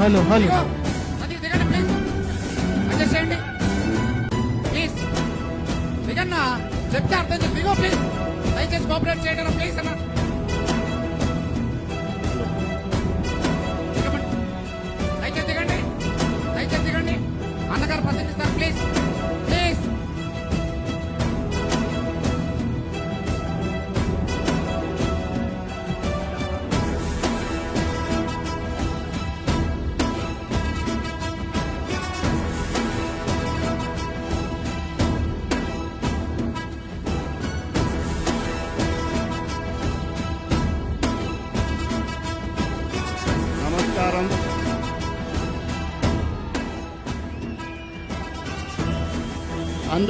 Hello hello. చేయండి. Please దిగన్నా చెప్తే అర్థం చేసి దిగో ప్లీజ్ దయచేసి కోఆపరేట్ చేయండి ప్లీజ్ అన్న. దయచేసి దిగండి. దయచేసి దిగండి. అన్నగారు ప్రసంగిస్తారు.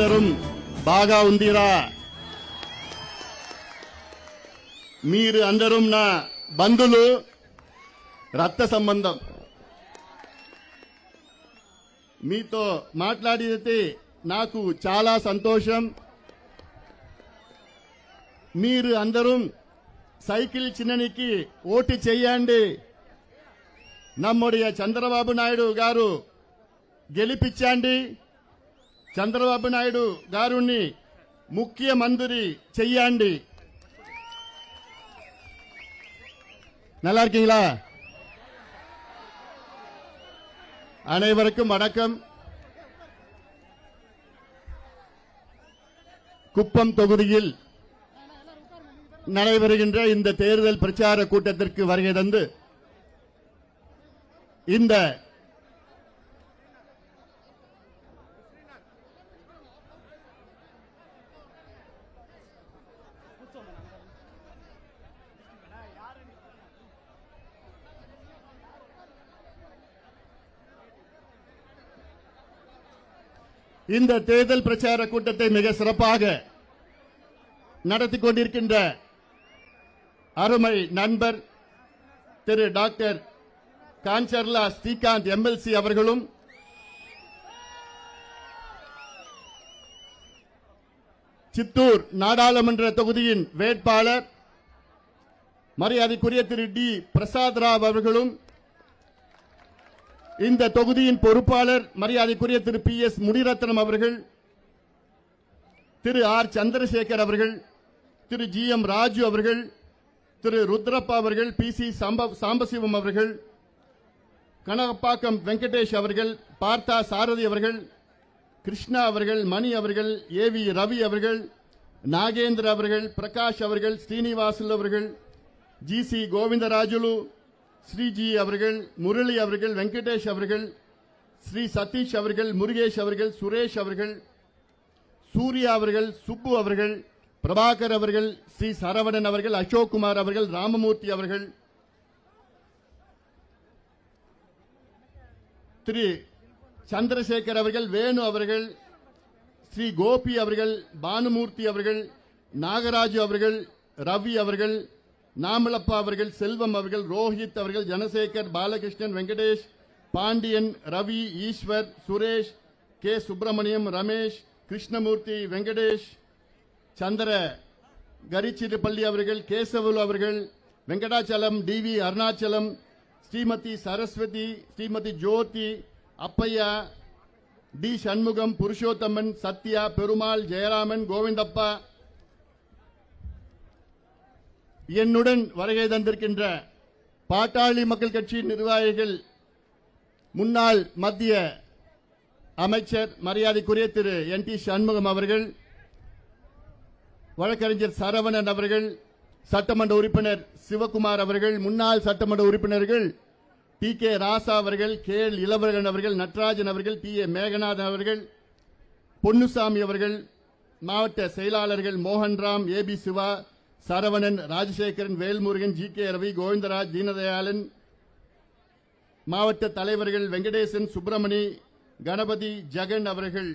అందరం బాగా ఉందిరా. మీరు అందరం నా బంధులు రక్త సంబంధం. మీతో మాట్లాడితే నాకు చాలా సంతోషం. మీరు అందరూ సైకిల్ చిన్ననికి ఓటు చేయండి. నమ్ముడియ చంద్రబాబు నాయుడు గారు గెలిపించండి. చంద్రబాబు నాయుడు గారుని ముఖ్యమంత్రి చెయ్యండి நல்லா இருக்கீங்களா அனைவருக்கும் வணக்கம் குப்பம் தொகுதியில் நடைபெறுகின்ற இந்த தேர்தல் பிரச்சார கூட்டத்திற்கு வருகை தந்து இந்த இந்த தேர்தல் பிரச்சார கூட்டத்தை மிக சிறப்பாக நடத்தி கொண்டிருக்கின்ற அருமை நண்பர் திரு டாக்டர் காஞ்சர்லா ஸ்ரீகாந்த் எம்எல்சி அவர்களும் சித்தூர் நாடாளுமன்ற தொகுதியின் வேட்பாளர் மரியாதைக்குரிய திரு டி பிரசாத் ராவ் அவர்களும் இந்த தொகுதியின் பொறுப்பாளர் மரியாதைக்குரிய திரு பி எஸ் முனிரத்னம் அவர்கள் திரு ஆர் சந்திரசேகர் அவர்கள் திரு ஜி எம் ராஜு அவர்கள் திரு ருத்ரப்பா அவர்கள் பி சி சாம்பசிவம் அவர்கள் கனகப்பாக்கம் வெங்கடேஷ் அவர்கள் பார்த்தா சாரதி அவர்கள் கிருஷ்ணா அவர்கள் மணி அவர்கள் ஏ வி ரவி அவர்கள் நாகேந்திர அவர்கள் பிரகாஷ் அவர்கள் ஸ்ரீனிவாசல் அவர்கள் ஜி சி கோவிந்தராஜுலு ஸ்ரீஜி அவர்கள் முரளி அவர்கள் வெங்கடேஷ் அவர்கள் ஸ்ரீ சதீஷ் அவர்கள் முருகேஷ் அவர்கள் சுரேஷ் அவர்கள் சூர்யா அவர்கள் சுப்பு அவர்கள் பிரபாகர் அவர்கள் ஸ்ரீ சரவணன் அவர்கள் அசோக் குமார் அவர்கள் ராமமூர்த்தி அவர்கள் திரு சந்திரசேகர் அவர்கள் வேணு அவர்கள் ஸ்ரீ கோபி அவர்கள் பானுமூர்த்தி அவர்கள் நாகராஜு அவர்கள் ரவி அவர்கள் நாமலப்பா அவர்கள் செல்வம் அவர்கள் ரோஹித் அவர்கள் ஜனசேகர் பாலகிருஷ்ணன் வெங்கடேஷ் பாண்டியன் ரவி ஈஸ்வர் சுரேஷ் கே. சுப்பிரமணியம் ரமேஷ் கிருஷ்ணமூர்த்தி வெங்கடேஷ் சந்திர கரிச்சிறுப்பள்ளி அவர்கள் கேசவலு அவர்கள் வெங்கடாச்சலம் டிவி அருணாச்சலம் ஸ்ரீமதி சரஸ்வதி ஸ்ரீமதி ஜோதி அப்பையா டி சண்முகம் புருஷோத்தமன் சத்யா பெருமாள் ஜெயராமன் கோவிந்தப்பா என்னுடன் வருகை தந்திருக்கின்ற பாட்டாளி மக்கள் கட்சியின் நிர்வாகிகள் முன்னாள் மத்திய அமைச்சர் மரியாதைக்குரிய திரு என் டி சண்முகம் அவர்கள் வழக்கறிஞர் சரவணன் அவர்கள் சட்டமன்ற உறுப்பினர் சிவகுமார் அவர்கள் முன்னாள் சட்டமன்ற உறுப்பினர்கள் டி கே ராசா அவர்கள் கே எல் இளவரகன் அவர்கள் நட்ராஜன் அவர்கள் டி ஏ மேகநாதன் அவர்கள் பொன்னுசாமி அவர்கள் மாவட்ட செயலாளர்கள் Mohanram A P Siva Saravanan Rajasekaran Velmurugan G. K. Ravi Govindaraj Deenadayalan மாவட்ட தலைவர்கள் வெங்கடேசன் சுப்பிரமணி கணபதி ஜெகன் அவர்கள்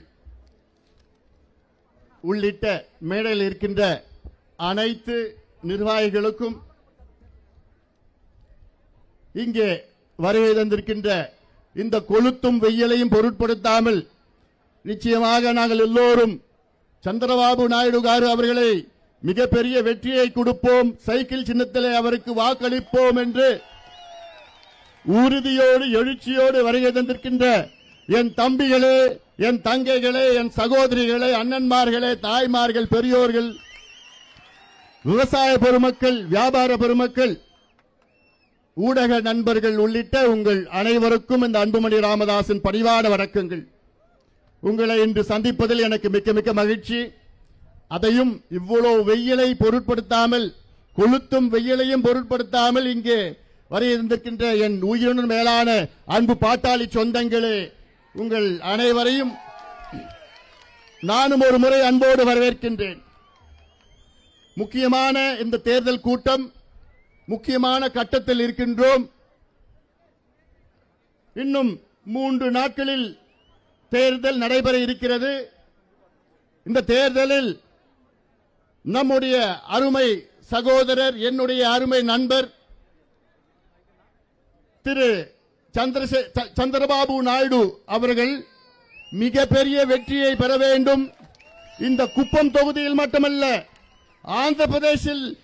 உள்ளிட்ட மேடையில் இருக்கின்ற அனைத்து நிர்வாகிகளுக்கும் இங்கே வருகை தந்திருக்கின்ற இந்த கொளுத்தும் வெயிலையும் பொருட்படுத்தாமல் நிச்சயமாக நாங்கள் எல்லோரும் சந்திரபாபு நாயுடு காரு அவர்களை மிகப்பெரிய வெற்றியை கொடுப்போம். சைக்கிள் சின்னத்திலே அவருக்கு வாக்களிப்போம் என்று உறுதியோடு எழுச்சியோடு வருகை தந்திருக்கின்ற என் தம்பிகளே என் தங்கைகளே என் சகோதரிகளே அண்ணன்மார்களே தாய்மார்கள் பெரியோர்கள் விவசாய பெருமக்கள் வியாபார பெருமக்கள் ஊடக நண்பர்கள் உள்ளிட்ட உங்கள் அனைவருக்கும் இந்த அன்புமணி ராமதாசின் பணிவான வணக்கங்கள். உங்களை இன்று சந்திப்பதில் எனக்கு மிக்க மிக்க மகிழ்ச்சி. அதையும் இவ்வளவு வெயிலை பொருட்படுத்தாமல் கொளுத்தும் வெயிலையும் பொருட்படுத்தாமல் இங்கே வரையிருந்திருக்கின்ற என் உயிருடன் மேலான அன்பு பாட்டாளி சொந்தங்களே உங்கள் அனைவரையும் நானும் ஒரு முறை அன்போடு வரவேற்கின்றேன். முக்கியமான இந்த தேர்தல் கூட்டம் முக்கியமான கட்டத்தில் இருக்கின்றோம். இன்னும் மூன்று நாட்களில் தேர்தல் நடைபெற இருக்கிறது. இந்த தேர்தலில் நம்முடைய அருமை சகோதரர் என்னுடைய அருமை நண்பர் திரு சந்திரசே ச- சந்திரபாபு நாயுடு அவர்கள் மிகப்பெரிய வெற்றியை பெற வேண்டும். இந்த குப்பம் தொகுதியில் மட்டுமல்ல ஆந்திர பிரதேசில்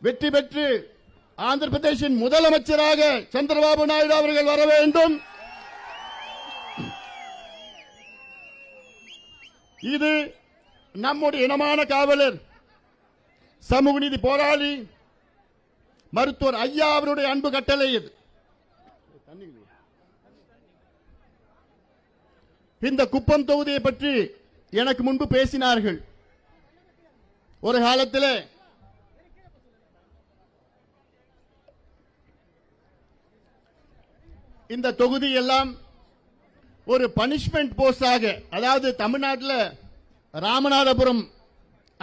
வெற்றி பெற்று ஆந்திர பிரதேசின் முதலமைச்சராக சந்திரபாபு நாயுடு அவர்கள் வர வேண்டும். இது நம்முடைய இனமான காவலர் சமூக நீதி போராளி மருத்துவர் ஐயா அவருடைய அன்பு கட்டளை இது. இந்த குப்பம் தொகுதியை பற்றி எனக்கு முன்பு பேசினார்கள். ஒரு காலத்தில் இந்த தொகுதி எல்லாம் ஒரு பனிஷ்மெண்ட் போஸ்டாக அதாவது தமிழ்நாட்டில் ராமநாதபுரம்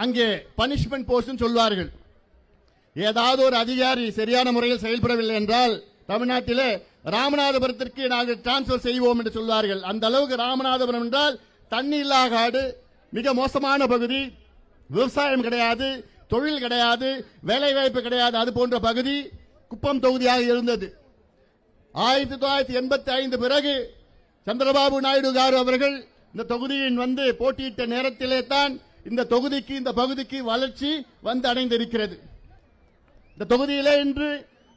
அங்கே பனிஷ்மெண்ட் போஸ்ட் சொல்வார்கள். ஏதாவது ஒரு அதிகாரி சரியான முறையில் செயல்படவில்லை என்றால் தமிழ்நாட்டிலே ராமநாதபுரத்திற்கு நாங்கள் டிரான்ஸ்பர் செய்வோம் என்று சொல்வார்கள். அந்த அளவுக்கு ராமநாதபுரம் என்றால் தண்ணி இல்லா காடு மிக மோசமான பகுதி விவசாயம் கிடையாது தொழில் கிடையாது வேலை வாய்ப்பு கிடையாது அது போன்ற பகுதி குப்பம் தொகுதியாக இருந்தது. ஆயிரத்தி தொள்ளாயிரத்தி எண்பத்தி ஐந்து பிறகு சந்திரபாபு நாயுடு காரு அவர்கள் இந்த தொகுதியின் வந்து போட்டியிட்ட நேரத்திலே தான் இந்த தொகுதிக்கு இந்த பகுதிக்கு வளர்ச்சி வந்து அடைந்திருக்கிறது. இந்த தொகுதியிலே இன்று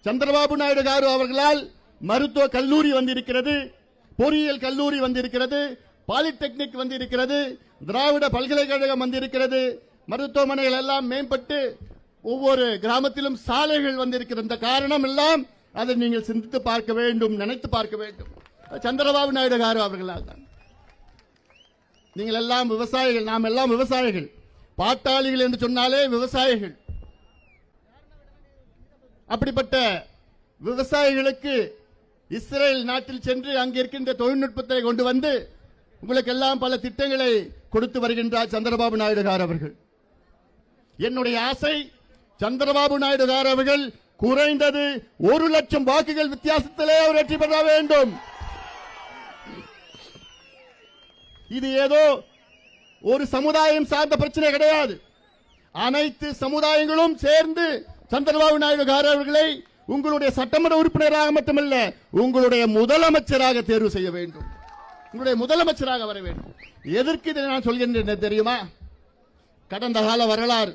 சந்திரபாபு நாயுடு காரு அவர்களால் மருத்துவ கல்லூரி வந்திருக்கிறது பொறியியல் கல்லூரி வந்திருக்கிறது பாலிடெக்னிக் வந்திருக்கிறது திராவிட பல்கலைக்கழகம் வந்திருக்கிறது. மருத்துவமனைகள் எல்லாம் மேம்பட்டு ஒவ்வொரு கிராமத்திலும் சாலைகள் வந்திருக்கிறது. இந்த காரணம் எல்லாம் அதை நீங்கள் சிந்தித்து பார்க்க வேண்டும் நினைத்து பார்க்க வேண்டும். சந்திரபாபு நாயுடு காரு அவர்களால் தான். நீங்கள் எல்லாம் விவசாயிகள் நாம் எல்லாம் விவசாயிகள். பாட்டாளிகள் என்று சொன்னாலே விவசாயிகள். அப்படிப்பட்ட விவசாயிகளுக்கு இஸ்ரேல் நாட்டில் சென்று அங்கே இருக்கின்ற தொழில்நுட்பத்தை கொண்டு வந்து உங்களுக்கு எல்லாம் பல திட்டங்களை கொடுத்து வருகின்றார் சந்திரபாபு நாயுடுகார் அவர்கள். என்னுடைய ஆசை சந்திரபாபு நாயுடுகார் அவர்கள் குறைந்தது ஒரு லட்சம் வாக்குகள் வித்தியாசத்திலே அவர் வெற்றி பெற வேண்டும். இது ஏதோ ஒரு சமுதாயம் சார்ந்த பிரச்சனை கிடையாது. அனைத்து சமுதாயங்களும் சேர்ந்து சந்திரபாபு நாயுடு கார் அவர்களை உங்களுடைய சட்டமன்ற உறுப்பினராக மட்டுமல்ல உங்களுடைய முதலமைச்சராக தேர்வு செய்ய வேண்டும். உங்களுடைய முதலமைச்சராக வர வேண்டும். எதற்கு இதை நான் சொல்கின்றேன் தெரியுமா? கடந்த கால வரலாறு.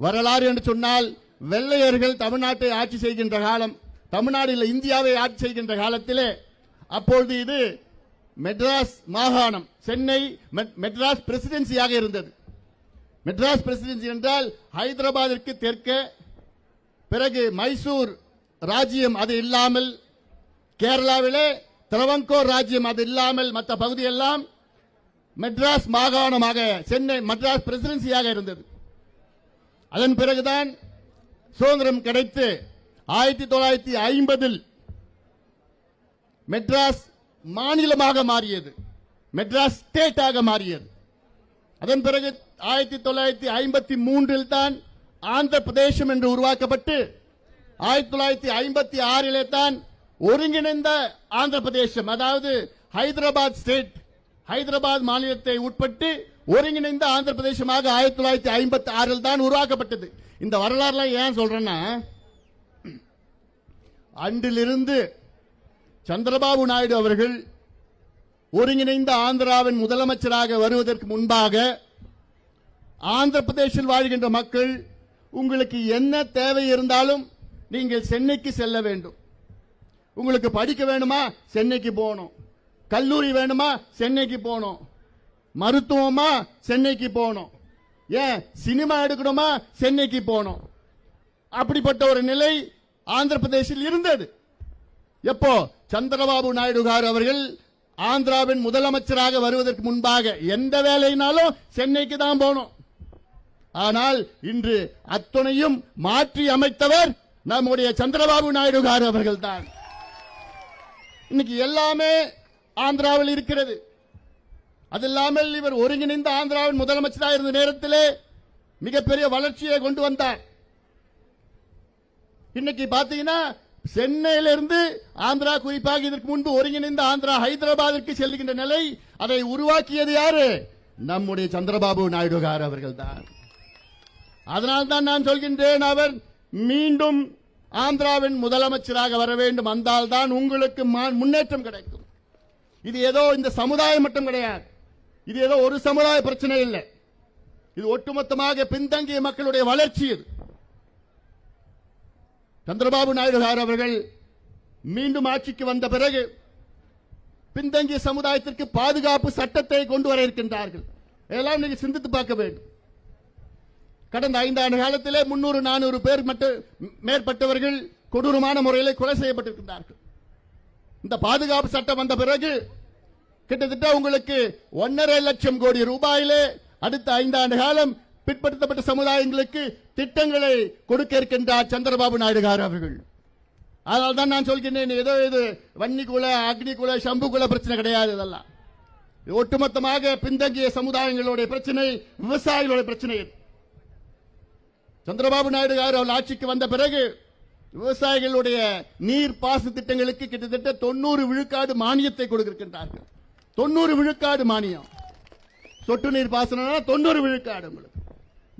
வரலாறு என்று சொன்னால் வெள்ளையர்கள் தமிழ்நாட்டை ஆட்சி செய்கின்ற காலம் தமிழ்நாட்டில் இந்தியாவை ஆட்சி செய்கின்ற காலத்திலே அப்பொழுது இது மெட்ராஸ் மாகாணம் சென்னை மெட்- மெட்ராஸ் பிரசிடென்சியாக இருந்தது. மெட்ராஸ் பிரசிடென்சி என்றால் ஹைதராபாத்திற்கு தெற்கே பிறகு மைசூர் ராஜ்யம் அது இல்லாமல் கேரளாவிலே திரவங்கோர் ராஜ்யம் அது இல்லாமல் மற்ற பகுதியெல்லாம் மெட்ராஸ் மாகாணமாக சென்னை மெட்ராஸ் பிரசிடென்சியாக இருந்தது. அதன் பிறகுதான் சுதந்திரம் கிடைத்து ஆயிரத்தி தொள்ளாயிரத்தி ஐம்பதில் மெட்ராஸ் மாநிலமாக மாறியது. மெட்ராஸ் ஸ்டேட்டாக மாறியது. அதன் பிறகு ஆயிரத்தி தொள்ளாயிரத்தி ஐம்பத்தி மூன்றில் தான் ஆந்திர பிரதேசம் என்று உருவாக்கப்பட்டு ஆயிரத்தி தொள்ளாயிரத்தி ஐம்பத்தி ஆறிலே தான் ஒருங்கிணைந்த ஆந்திர பிரதேசம் அதாவது ஹைதராபாத் ஸ்டேட் ஹைதராபாத் மாநிலத்தை உட்பட்டு ஒருங்கிணைந்த ஆந்திர பிரதேசமாக ஆயிரத்தி தொள்ளாயிரத்தி ஐம்பத்தி ஆறில் தான் உருவாக்கப்பட்டது. இந்த வரலாறுலாம் ஏன் சொல்றேன்னா அன்றிலிருந்து சந்திரபாபு நாயுடு அவர்கள் ஒருங்கிணைந்த ஆந்திராவின் முதலமைச்சராக வருவதற்கு முன்பாக ஆந்திர பிரதேசில் வாழ்கின்ற மக்கள் உங்களுக்கு என்ன தேவை இருந்தாலும் நீங்கள் சென்னைக்கு செல்ல வேண்டும். உங்களுக்கு படிக்க வேணுமா? சென்னைக்கு போகணும். கல்லூரி வேணுமா? சென்னைக்கு போகணும். மருத்துவமா? சென்னைக்கு போகணும். ஏன்? சினிமா எடுக்கணுமா? சென்னைக்கு போகணும். அப்படிப்பட்ட ஒரு நிலை ஆந்திர பிரதேசில் இருந்தது. எப்போ? சந்திரபாபு நாயுடு கார் அவர்கள் ஆந்திராவின் முதலமைச்சராக வருவதற்கு முன்பாக எந்த வேலைனாலும் சென்னைக்கு தான் போனோம் ஆனால் இன்று அத்துணையும் மாற்றி அமைத்தவர் நம்முடைய சந்திரபாபு நாயுடு கார் அவர்கள் தான் இன்னைக்கு எல்லாமே ஆந்திராவில் இருக்கிறது. அது இல்லாமல் இவர் ஒருங்கிணைந்த ஆந்திராவின் முதலமைச்சராக இருந்த நேரத்திலே மிகப்பெரிய வளர்ச்சியை கொண்டு வந்தார். இன்னைக்கு பாத்தீங்கன்னா சென்னையிலிருந்து ஆந்திரா குறிப்பாக இதற்கு முன்பு ஒருங்கிணைந்த ஆந்திரா ஹைதராபாத்திற்கு செல்கின்ற நிலை அதை உருவாக்கியது யாரு? நம்முடைய சந்திரபாபு நாயுடு கார் அவர்கள் தான் அதனால்தான் நான் சொல்கின்றேன் அவர் மீண்டும் ஆந்திராவின் முதலமைச்சராக வர வேண்டும். வந்தால் தான் உங்களுக்கு முன்னேற்றம் கிடைக்கும். இது ஏதோ இந்த சமுதாயம் மட்டும் கிடையாது. இது ஏதோ ஒரு சமுதாய பிரச்சனை இல்லை. இது ஒட்டுமொத்தமாக பின்தங்கிய மக்களுடைய வளர்ச்சி இது. சந்திரபாபு நாயுடு சார் அவர்கள் மீண்டும் ஆட்சிக்கு வந்த பிறகு பின்தங்கிய சமுதாயத்திற்கு பாதுகாப்பு சட்டத்தை கொண்டு வர இருக்கின்றார்கள். இதெல்லாம் நீங்க சிந்தித்து பார்க்க வேண்டும். கடந்த ஐந்தாண்டு காலத்திலே முன்னூறு நானூறு பேர் மட்டும் மேற்பட்டவர்கள் கொடூரமான முறையில் கொலை செய்யப்பட்டிருக்கின்றார்கள். இந்த பாதுகாப்பு சட்டம் வந்த பிறகு கிட்டத்தட்ட உங்களுக்கு ஒன்னரை லட்சம் கோடி ரூபாயிலே அடுத்த ஐந்தாண்டு காலம் பிற்படுத்தப்பட்ட சமுதாயங்களுக்கு திட்டங்களை கொடுக்க இருக்கின்றார் சந்திரபாபு நாயுடு கார் அவர்கள். அதனால தான் நான் சொல்கிறேன் ஏதோ இது வன்னி குல அக்னி குல சம்பு குல பிரச்சனை கிடையாது இதெல்லாம். ஒட்டுமொத்தமாக பின்தங்கிய சமுதாயங்களுடைய பிரச்சனை விவசாயிகளுடைய பிரச்சனை சந்திரபாபு நாயுடு கார் அவர்கள் ஆட்சிக்கு வந்த பிறகு விவசாயிகளுடைய நீர் பாசன திட்டங்களுக்கு கிட்டத்தட்ட தொண்ணூறு விழுக்காடு மானியத்தை கொடுக்கின்றார்கள் தொண்ணூறு விழுக்காடு மானியம். சொட்டு நீர் பாசனம்னா தொண்ணூறு விழுக்காடு உங்களுக்கு.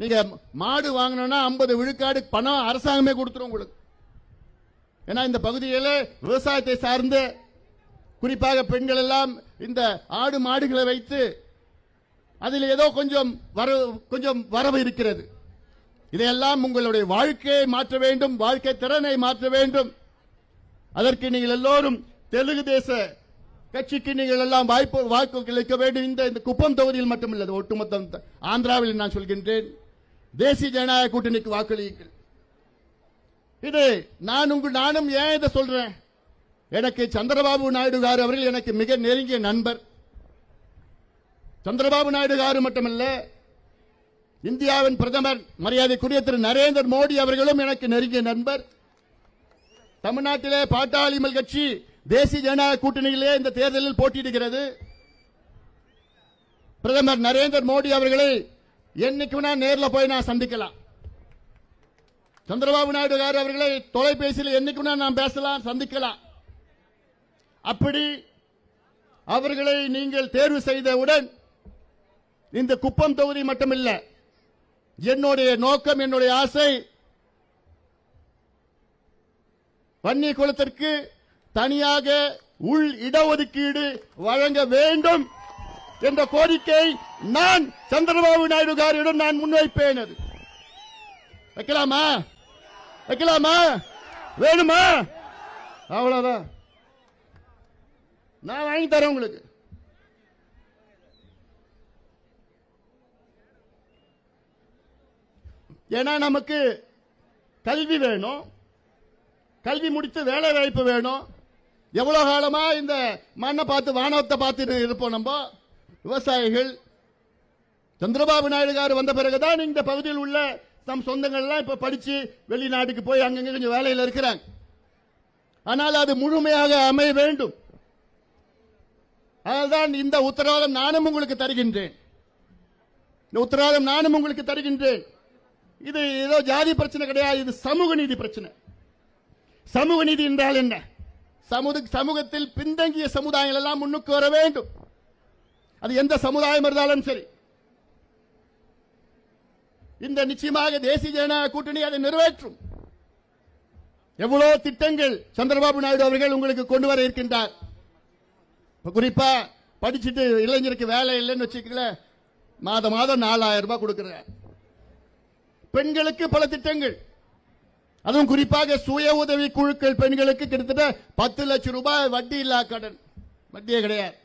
நீங்க மாடு வாங்கணும்னா ஐம்பது விழுக்காடு பணம் அரசாங்கமே கொடுத்துரும் உங்களுக்கு. ஏன்னா இந்த பகுதியில் விவசாயத்தை சார்ந்து குறிப்பாக பெண்கள் எல்லாம் இந்த ஆடு மாடுகளை வைத்து அதில் ஏதோ கொஞ்சம் வர கொஞ்சம் வரவு இருக்கிறது. இதையெல்லாம் உங்களுடைய வாழ்க்கையை மாற்ற வேண்டும் வாழ்க்கை திறனை மாற்ற வேண்டும். அதற்கு நீங்கள் எல்லோரும் தெலுங்கு தேச கட்சிக்கு நீங்கள் எல்லாம் வாய்ப்பு வாக்கு கிடைக்க வேண்டும். இந்த இந்த குப்பம் தொகுதியில் மட்டுமில்லை ஒட்டுமொத்தம். ஆந்திராவில் நான் சொல்கின்றேன். தேசிய ஜனநாயக கூட்டணிக்கு வாக்களியுங்கள். இது நான் உங்கள் நானும் ஏன் இதை சொல்றேன்? எனக்கு சந்திரபாபு நாயுடு கார் அவர்கள் எனக்கு மிக நெருங்கிய நண்பர். சந்திரபாபு நாயுடு காரு மட்டுமல்ல இந்தியாவின் பிரதமர் மரியாதைக்குரிய திரு நரேந்திர மோடி அவர்களும் எனக்கு நெருங்கிய நண்பர். தமிழ்நாட்டிலே பாட்டாளிமல் கட்சி தேசிய ஜனநாயக கூட்டணியிலே இந்த தேர்தலில் போட்டியிடுகிறது. பிரதமர் நரேந்திர மோடி அவர்களை என்னைக்கு வேணா நேர்ல போய் நான் சந்திக்கலாம். சந்திரபாபு நாயுடு கார் அவர்களை தொலைபேசியில் என்னைக்கு வேணா நான் பேசலாம் சந்திக்கலாம். அப்படி அவர்களை நீங்கள் தேர்வு செய்தவுடன் இந்த குப்பம் தொகுதி மட்டுமில்ல என்னுடைய நோக்கம் என்னுடைய ஆசை வன்னி குளத்திற்கு தனியாக உள் இடஒதுக்கீடு வழங்க வேண்டும் என்ற கோரிக்கை நான் சந்திரபாபு நாயுடு காரியுடன் நான் முன்வைப்பேன் அது. வைக்கலாமா? வைக்கலாமா? வேணுமா? அவ்வளவுதான். நான் வாங்கி தரேன் உங்களுக்கு. ஏன்னா நமக்கு கல்வி வேணும். கல்வி முடித்து வேலை வாய்ப்பு வேணும். எவ்வளவு காலமா இந்த மண்ணை பார்த்து வானத்தை பார்த்துட்டு இருப்போம் நம்ம? விவசாயிகள் சந்திரபாபு நாயுடு கார் வந்த பிறகுதான் இந்த பகுதியில் உள்ள தம் சொந்தங்கள்லாம் இப்ப படிச்சு வெளிநாட்டுக்கு போய் அங்கங்க கொஞ்சம் வேலையில் இருக்கிறாங்க. ஆனால் அது முழுமையாக அமைய வேண்டும். அதனால்தான் இந்த உத்தரவாதம் நானும் உங்களுக்கு தருகின்றேன். இந்த உத்தரவாதம் நானும் உங்களுக்கு தருகின்றேன். இது ஏதோ ஜாதி பிரச்சனை கிடையாது இது சமூக நீதி பிரச்சனை. சமூக நீதி என்றால் என்ன? சமூக சமூகத்தில் பின்தங்கிய சமுதாயங்கள் எல்லாம் முன்னுக்கு வர வேண்டும். அது எந்த சமுதாயம் இருந்தாலும் சரி. இந்த நிச்சயமாக தேசிய ஜனநாயக கூட்டணி அதை நிறைவேற்றும். எவ்வளவு திட்டங்கள் சந்திரபாபு நாயுடு அவர்கள் உங்களுக்கு கொண்டு வர இருக்கின்றார். குறிப்பா படிச்சுட்டு இளைஞருக்கு வேலை இல்லைன்னு வச்சுக்கல மாதம் மாதம் நாலாயிரம் ரூபாய் கொடுக்கிறார். பெண்களுக்கு பல திட்டங்கள். அதுவும் குறிப்பாக சுய உதவி குழுக்கள் பெண்களுக்கு கிட்டத்தட்ட பத்து லட்சம் ரூபாய் வட்டி இல்லா கடன். வட்டியே கிடையாது.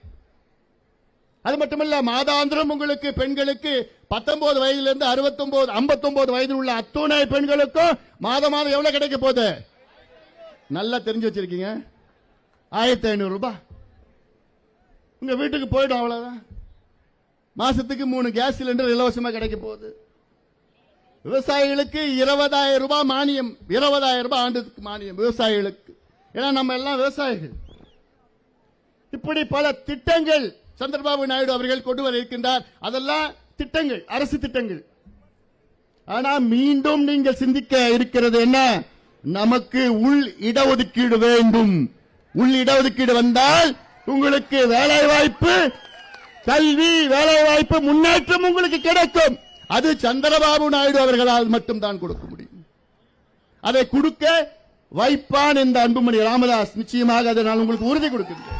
அது மட்டுமல்ல மாதாந்திரம் உங்களுக்கு பெண்களுக்கு பத்தொன்பது வயதிலிருந்து அறுபத்தொன்பது ஐம்பத்தொன்பது வயதில் உள்ள அத்துணை பெண்களுக்கும் மாதம் மாதம் எவ்வளவு கிடைக்க போகுது? நல்லா தெரிஞ்சு வச்சிருக்கீங்க. ஆயிரத்தி ஐநூறு ரூபாய். உங்க வீட்டுக்கு போயிடும் அவ்வளவுதான். மாசத்துக்கு மூணு கேஸ் சிலிண்டர் இலவசமா கிடைக்க போகுது. விவசாயிகளுக்கு இருபதாயிரம் ரூபாய் மானியம் இருபதாயிரம் ரூபாய் ஆண்டுக்கு மானியம் விவசாயிகளுக்கு. ஏன்னா நம்ம எல்லாம் விவசாயிகள். இப்படி பல திட்டங்கள் சந்திரபாபு நாயுடு அவர்கள் கொண்டு வர இருக்கின்றார் அதெல்லாம் திட்டங்கள் அரசு திட்டங்கள். ஆனா மீண்டும் நீங்கள் சிந்திக்க இருக்கிறது என்ன? நமக்கு உள் இடஒதுக்கீடு வேண்டும். உள் இடஒதுக்கீடு வந்தால் உங்களுக்கு வேலை வாய்ப்பு கல்வி வேலை வாய்ப்பு முன்னேற்றம் உங்களுக்கு கிடைக்கும். அது சந்திரபாபு நாயுடு அவர்களால் மட்டும்தான் கொடுக்க முடியும். அதை கொடுக்க வைப்பான் இந்த அன்புமணி ராமதாஸ் நிச்சயமாக அதை நான் உங்களுக்கு உறுதி கொடுக்கின்றேன்.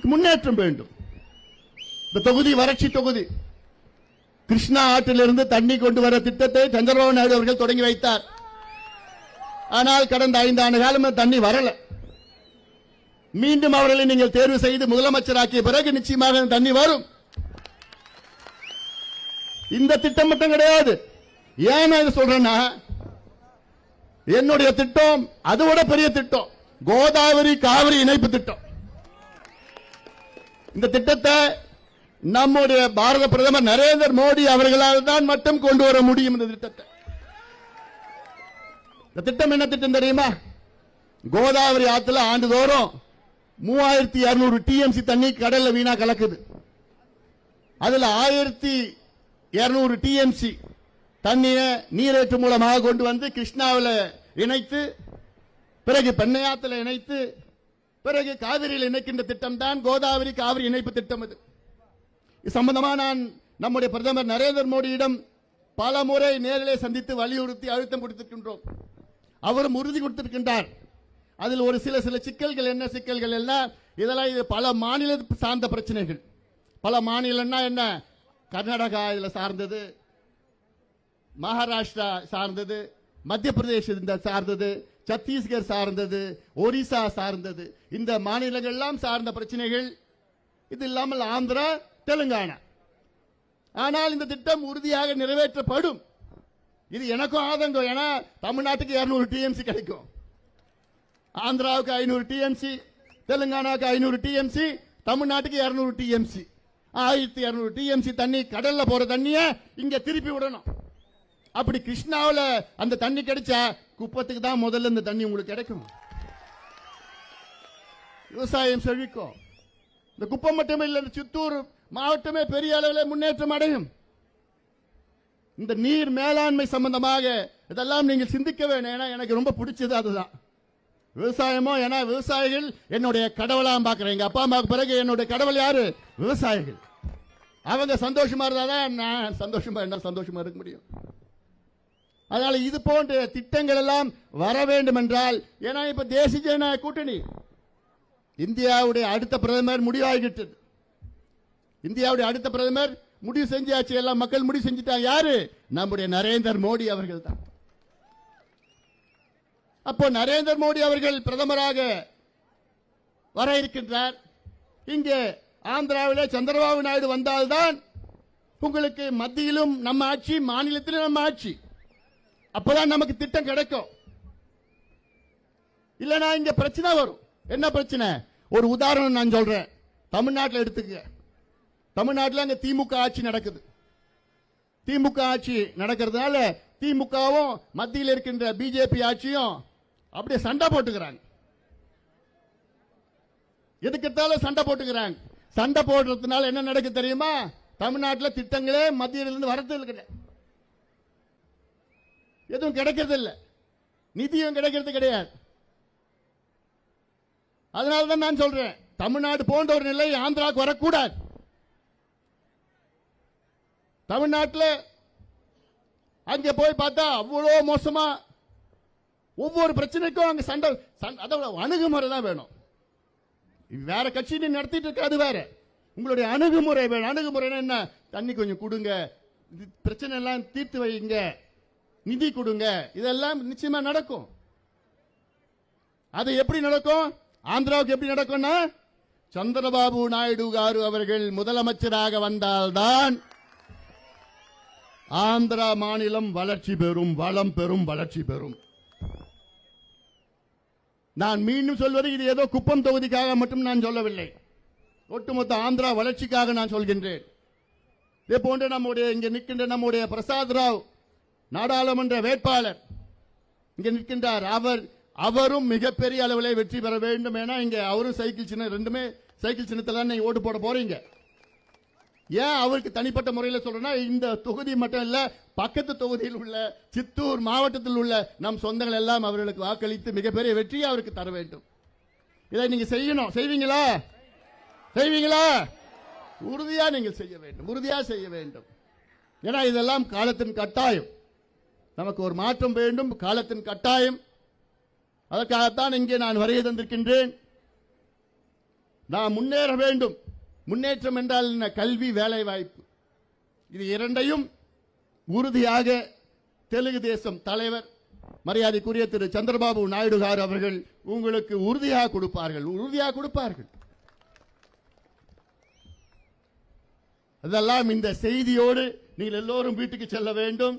முன்னேற்றம் வேண்டும். இந்த தொகுதி வறட்சி தொகுதி. கிருஷ்ணா ஆற்றிலிருந்து தண்ணி கொண்டு வர திட்டத்தை சந்திரபாபு நாயுடு அவர்கள் தொடங்கி வைத்தார். ஆனால் கடந்த ஐந்து ஆண்டு காலம் தண்ணி வரல. மீண்டும் அவர்களை நீங்கள் தேர்வு செய்து முதலமைச்சராக்கிய பிறகு நிச்சயமாக தண்ணி வரும். இந்த திட்டம் மட்டும் கிடையாது. ஏன் நான் சொல்றேன்னா என்னுடைய திட்டம் அதோட விட பெரிய திட்டம். கோதாவரி காவிரி இணைப்பு திட்டம். இந்த திட்டத்தை நம்முடைய பாரத பிரதமர் நரேந்திர மோடி அவர்களால் தான் மட்டும் கொண்டு வர முடியும் இந்த திட்டத்தை. இந்த திட்டம் என்ன திட்டம் தெரியுமா? கோதாவரி ஆற்றுல ஆண்டுதோறும் மூவாயிரத்தி இருநூறு டிஎம்சி தண்ணி கடல்ல வீணா கலக்குது. அதுல ஆயிரத்தி இருநூறு டிஎம்சி தண்ணியை நீரேற்று மூலமாக கொண்டு வந்து கிருஷ்ணாவில் இணைத்து பிறகு பெண்ணையாத்துல இணைத்து பிறகு காவிரியில் இணைக்கின்ற திட்டம் தான் கோதாவரி காவிரி இணைப்பு திட்டம் அது. இது சம்பந்தமா நான் நம்முடைய பிரதமர் நரேந்திர மோடியிடம் பல முறை நேரிலே சந்தித்து வலியுறுத்தி அழுத்தம் கொடுத்திருக்கின்றோம். அவரும் உறுதி கொடுத்திருக்கின்றார். அதில் ஒரு சில சில சிக்கல்கள் என்ன சிக்கல்கள் எல்லாம் இதெல்லாம் இது பல மாநில சார்ந்த பிரச்சனைகள். பல மாநிலம்னா என்ன? கர்நாடகா இதில் சார்ந்தது மகாராஷ்டிரா சார்ந்தது மத்திய பிரதேச சார்ந்தது சத்தீஸ்கர் சார்ந்தது ஒரிசா சார்ந்தது. இந்த மாநிலங்கள் எல்லாம் சார்ந்த பிரச்சனைகள் இது இல்லாமல் ஆந்திரா தெலுங்கானா. ஆனால் இந்த திட்டம் உறுதியாக நிறைவேற்றப்படும். இது எனக்கும் ஆதங்கம். ஏன்னா தமிழ்நாட்டுக்கு 200 டிஎம்சி கிடைக்கும். ஆந்திராவுக்கு ஐநூறு டிஎம்சி தெலுங்கானாவுக்கு ஐநூறு டிஎம்சி தமிழ்நாட்டுக்கு 200 டிஎம்சி ஆயிரத்தி இருநூறு டிஎம்சி தண்ணி கடல்ல போற தண்ணிய இங்க திருப்பி விடணும். அப்படி கிருஷ்ணாவுல அந்த தண்ணி கிடைச்சா குப்பத்துக்கு தான் முதல்ல இந்த தண்ணி உங்களுக்கு கிடைக்கும். விவசாயம் செழிக்கும். இந்த குப்பம் மட்டுமே இல்லை இந்த சித்தூர் மாவட்டமே பெரிய அளவில் முன்னேற்றம் அடையும். இந்த நீர் மேலாண்மை சம்பந்தமாக இதெல்லாம் நீங்கள் சிந்திக்க வேணும். ஏன்னா எனக்கு ரொம்ப பிடிச்சது அதுதான். விவசாயமோ ஏன்னா விவசாயிகள் என்னுடைய கடவுளாம் பார்க்குறேன். எங்கள் அப்பா அம்மாவுக்கு பிறகு என்னுடைய கடவுள் யாரு? விவசாயிகள். அவங்க சந்தோஷமா இருந்தாதான் நான் சந்தோஷமா என்ன சந்தோஷமா இருக்க முடியும். அதனால இது போன்ற திட்டங்கள் எல்லாம் வர வேண்டும் என்றால் ஏன்னா இப்ப தேசிய ஜனநாயக கூட்டணி இந்தியாவுடைய அடுத்த பிரதமர் முடிவாகிட்டது இந்தியாவுடைய அடுத்த பிரதமர் முடிவு செஞ்சாச்சு எல்லாம் மக்கள் முடிவு செஞ்சுட்டாங்க. யாரு? நம்முடைய நரேந்திர மோடி அவர்கள் தான் அப்போ நரேந்திர மோடி அவர்கள் பிரதமராக வர இருக்கின்றார். இங்கே ஆந்திராவிலே சந்திரபாபு நாயுடு வந்தால்தான் உங்களுக்கு மத்தியிலும் நம்ம ஆட்சி மாநிலத்திலும் நம்ம ஆட்சி. அப்பதான் நமக்கு திட்டம் கிடைக்கும். இல்லனா இங்க பிரச்சனை வரும். என்ன பிரச்சனை? ஒரு உதாரணம் நான் சொல்றேன். தமிழ்நாட்டில் எடுத்துக்க. தமிழ்நாட்டில் அங்க திமுக ஆட்சி நடக்குது. திமுக ஆட்சி நடக்கிறதுனால திமுகவும் மத்தியில் இருக்கின்ற பிஜேபி ஆட்சியும் அப்படியே சண்டை போட்டுக்கிறாங்க. எதுக்கெடுத்தாலும் சண்டை போட்டுக்கிறாங்க. சண்டை போடுறதுனால என்ன நடக்கு தெரியுமா? தமிழ்நாட்டில் திட்டங்களே மத்தியிலிருந்து வரது கிடையாது எதுவும் கிடைக்கிறதில்ல. நிதியும் கிடைக்கிறது கிடையாது. அதனால தான் நான் சொல்றேன் தமிழ்நாடு போன்ற ஒரு நிலை ஆந்திராவுக்கு வரக்கூடாது. தமிழ்நாட்டில் அங்கே போய் பார்த்தா அவ்வளோ மோசமா ஒவ்வொரு பிரச்சனைக்கும் அங்கே சண்டை சண்டை அதோட அணுகுமுறை தான் வேணும். வேற கட்சி நடத்திட்டு இருக்க அது வேற. உங்களுடைய அணுகுமுறை வேணும். அணுகுமுறை என்ன? தண்ணி கொஞ்சம் கொடுங்க. பிரச்சனை எல்லாம் தீர்த்து வைங்க. நிதி கொடுங்க. இதெல்லாம் நிச்சயமா நடக்கும். அது எப்படி நடக்கும்? ஆந்திராவுக்கு எப்படி நடக்கும்னா சந்திரபாபு நாயுடு காரு அவர்கள் முதலமைச்சராக வந்தால்தான் ஆந்திரா மாநிலம் வளர்ச்சி பெறும் வளம் பெறும் வளர்ச்சி பெறும். நான் மீண்டும் சொல்வது இது ஏதோ குப்பம் தொகுதிக்காக மட்டும் நான் சொல்லவில்லை. ஒட்டுமொத்த ஆந்திரா வளர்ச்சிக்காக நான் சொல்கின்றேன். இதே போன்று நம்முடைய இங்கே நிற்கின்ற நம்முடைய பிரசாத் ராவ் நாடாளுமன்ற வேட்பாளர். இங்கே நிற்கின்றார். அவர் அவரும் மிகப்பெரிய அளவில் வெற்றி பெற வேண்டும் என இங்க அவரும் சைக்கிள் சின்ன ரெண்டுமே சைக்கிள் சின்னத்தில் நீங்க ஓட்டு போட போறீங்க. ஏன் அவருக்கு தனிப்பட்ட முறையில் சொல்றேன்னா இந்த தொகுதி மட்டும் இல்ல பக்கத்து தொகுதியில் உள்ள சித்தூர் மாவட்டத்தில் உள்ள நம் சொந்தங்கள் எல்லாம் அவர்களுக்கு வாக்களித்து மிகப்பெரிய வெற்றியை அவருக்கு தர வேண்டும். இதை நீங்க செய்யணும். செய்வீங்களா? செய்வீங்களா? உறுதியா நீங்கள் செய்ய வேண்டும். உறுதியா செய்ய வேண்டும். ஏன்னா இதெல்லாம் காலத்தின் கட்டாயம். நமக்கு ஒரு மாற்றம் வேண்டும் காலத்தின் கட்டாயம். அதற்காகத்தான் இங்கே நான் வருகை தந்திருக்கின்றேன். நான் முன்னேற வேண்டும். முன்னேற்றம் என்றால் என்ன? கல்வி வேலை வாய்ப்பு இது இரண்டையும் உறுதியாக தெலுங்கு தேசம் தலைவர் மரியாதைக்குரிய திரு சந்திரபாபு நாயுடு கார் அவர்கள் உங்களுக்கு உறுதியாக கொடுப்பார்கள். உறுதியாக கொடுப்பார்கள். அதெல்லாம் இந்த செய்தியோடு நீங்கள் எல்லோரும் வீட்டுக்கு செல்ல வேண்டும்.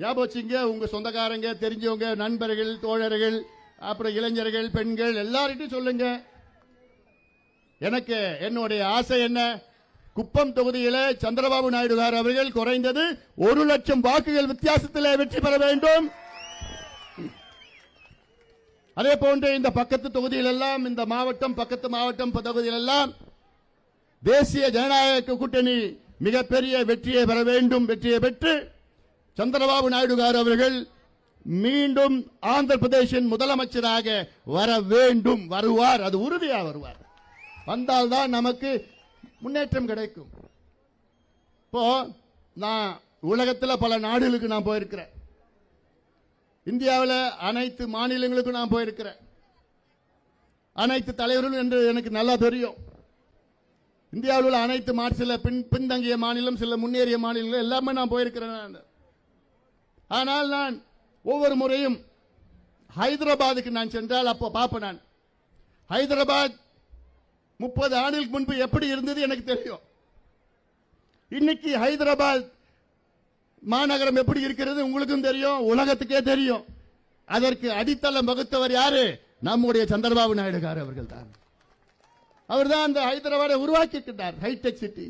ஞாபகம் வச்சுங்க உங்க சொந்தக்காரங்க தெரிஞ்சவங்க நண்பர்கள் தோழர்கள் அப்புறம் இளைஞர்கள் பெண்கள் எல்லார்கிட்டையும் சொல்லுங்க. எனக்கு என்னுடைய ஆசை என்ன? குப்பம் தொகுதியில சந்திரபாபு நாயுடு கார் அவர்கள் குறைந்தது ஒரு லட்சம் வாக்குகள் வித்தியாசத்தில் வெற்றி பெற வேண்டும். அதே போன்று இந்த பக்கத்து தொகுதியில் எல்லாம் இந்த மாவட்டம் பக்கத்து மாவட்டம் தொகுதியில் எல்லாம் தேசிய ஜனநாயக கூட்டணி மிகப்பெரிய வெற்றியை பெற வேண்டும் வெற்றியை பெற்று சந்திரபாபு நாயுடு கார் அவர்கள் மீண்டும் ஆந்திர பிரதேசின் முதலமைச்சராக வர வேண்டும் வருவார் அது உறுதியாக வருவார். வந்தால்தான் நமக்கு முன்னேற்றம் கிடைக்கும். இப்போ நான் உலகத்தில் பல நாடுகளுக்கு நான் போயிருக்கிறேன். இந்தியாவில் அனைத்து மாநிலங்களுக்கும் நான் போயிருக்கிறேன். அனைத்து தலைவர்களும் என்று எனக்கு நல்லா தெரியும். இந்தியாவில் உள்ள அனைத்து மாநில பின் பின்தங்கிய மாநிலம் சில முன்னேறிய மாநிலங்கள் எல்லாமே நான் போயிருக்கிறேன் நான். ஆனால் நான் ஒவ்வொரு முறையும் ஹைதராபாத்துக்கு நான் சென்றால் அப்போ பார்ப்பேன் நான். ஹைதராபாத் முப்பது ஆண்டுகளுக்கு முன்பு எப்படி இருந்தது எனக்கு தெரியும். இன்னைக்கு ஹைதராபாத் மாநகரம் எப்படி இருக்கிறது உங்களுக்கும் தெரியும் உலகத்துக்கே தெரியும். அதற்கு அடித்தளம் வகுத்தவர் யாரு? நம்முடைய சந்திரபாபு நாயுடுகார் அவர்கள் தான் அவர்தான் அந்த ஹைதராபாத்தை உருவாக்கிட்டார் ஹைடெக் சிட்டி.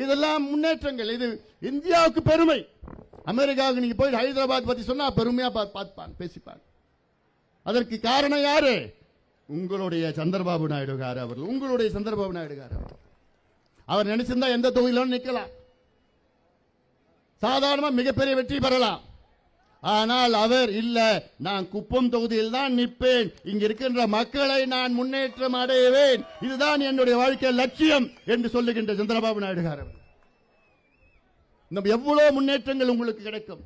இதெல்லாம் முன்னேற்றங்கள். இது இந்தியாவுக்கு பெருமை. அமெரிக்காவுக்கு நீங்க போய் ஹைதராபாத் பத்தி சொன்னா பெருமையா பா- பார்ப்பான் பேசிப்பான். அதற்கு காரணம் யாரு? உங்களுடைய சந்திரபாபு நாயுடு கார் அவர்கள். உங்களுடைய சந்திரபாபு நாயுடு கார் அவர்கள். அவர் நினைச்சிருந்தா எந்த தொகுதியிலும் நிக்கலாம் சாதாரணமா மிகப்பெரிய வெற்றி பெறலாம். ஆனால் அவர் இல்ல நான் குப்பம் தொகுதியில் தான் நிற்பேன். இங்க இருக்கின்ற மக்களை நான் முன்னேற்றம் அடைவேன். இதுதான் என்னுடைய வாழ்க்கை லட்சியம் என்று சொல்லுகின்ற சந்திரபாபு நாயுடு அவர்கள். எவ்வளவு முன்னேற்றங்கள் உங்களுக்கு கிடைக்கும்?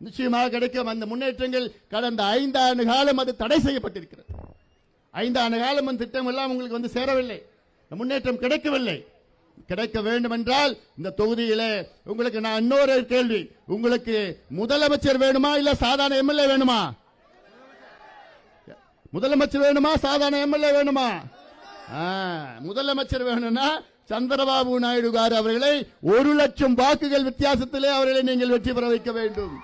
நிச்சயமாக கிடைக்கும். அந்த முன்னேற்றங்கள் கடந்த ஐந்தாண்டு காலம் அது தடை செய்யப்பட்டிருக்கிறது. ஐந்தாண்டு காலம் அந்த திட்டம் எல்லாம் உங்களுக்கு வந்து சேரவில்லை. முன்னேற்றம் கிடைக்கவில்லை. கிடைக்க வேண்டும் என்றால் இந்த தொகுதியிலே உங்களுக்கு நான் இன்னொரு கேள்வி. உங்களுக்கு முதலமைச்சர் வேணுமா இல்ல சாதாரண எம்எல்ஏ வேணுமா? முதலமைச்சர் வேணுமா? சாதாரண எம்எல்ஏ வேணுமா? ஆ, முதலமைச்சர் வேணும்னா சந்திரபாபு நாயுடு கார் அவர்களை ஒரு லட்சம் வாக்குகள் வித்தியாசத்திலே அவர்களை நீங்கள் வெற்றி பெற வைக்க வேண்டும்.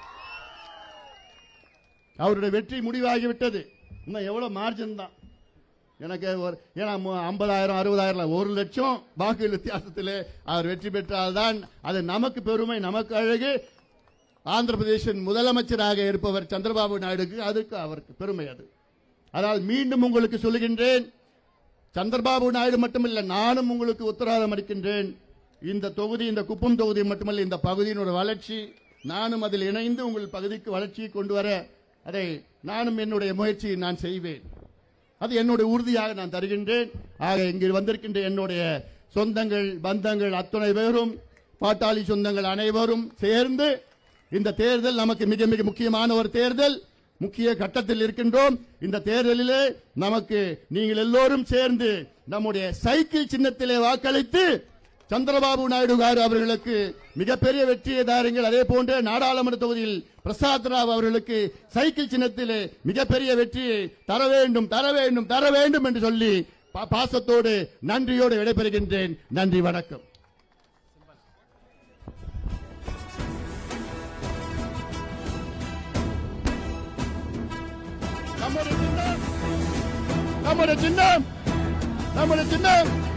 அவருடைய வெற்றி முடிவாகிவிட்டது. இன்னும் எவ்வளவு மார்ஜின் தான். எனக்கு ஒரு ஏன்னா ஐம்பதாயிரம் அறுபதாயிரம் ஒரு லட்சம் வாக்கு வித்தியாசத்திலே அவர் வெற்றி பெற்றால்தான் அது நமக்கு பெருமை நமக்கு அழகு. ஆந்திர பிரதேசின் முதலமைச்சராக இருப்பவர் சந்திரபாபு நாயுடுக்கு அதுக்கு அவருக்கு பெருமை அது. அதனால் மீண்டும் உங்களுக்கு சொல்லுகின்றேன் சந்திரபாபு நாயுடு மட்டுமில்லை நானும் உங்களுக்கு உத்தரவாதம் அளிக்கின்றேன். இந்த தொகுதி இந்த குப்பம் தொகுதி மட்டுமல்ல இந்த பகுதியினுடைய வளர்ச்சி நானும் அதில் இணைந்து உங்கள் பகுதிக்கு வளர்ச்சியை கொண்டு வர அதை நானும் என்னுடைய முயற்சியை நான் செய்வேன். அது என்னுடைய உறுதியாக நான் தருகின்றேன். ஆக இங்கு வந்திருக்கின்ற என்னுடைய சொந்தங்கள் பந்தங்கள் அத்துணை பேரும் பாட்டாளி சொந்தங்கள் அனைவரும் சேர்ந்து இந்த தேர்தல் நமக்கு மிக மிக முக்கியமான ஒரு தேர்தல். முக்கிய கட்டத்தில் இருக்கின்றோம். இந்த தேர்தலிலே நமக்கு நீங்கள் எல்லோரும் சேர்ந்து நம்முடைய சைக்கிள் சின்னத்திலே வாக்களித்து சந்திரபாபு நாயுடு காரு அவர்களுக்கு மிகப்பெரிய வெற்றியை தாருங்கள். அதே போன்ற நாடாளுமன்ற தொகுதியில் பிரசாத் ராவ் அவர்களுக்கு சைக்கிள் சின்னத்திலே மிகப்பெரிய வெற்றியை தர வேண்டும் தர வேண்டும் தர வேண்டும் என்று சொல்லி பா- பாசத்தோடு நன்றியோடு விடைபெறுகின்றேன். நன்றி வணக்கம். நம்முடைய சின்னம் நம்முடைய சின்னம் நம்முடைய சின்னம்.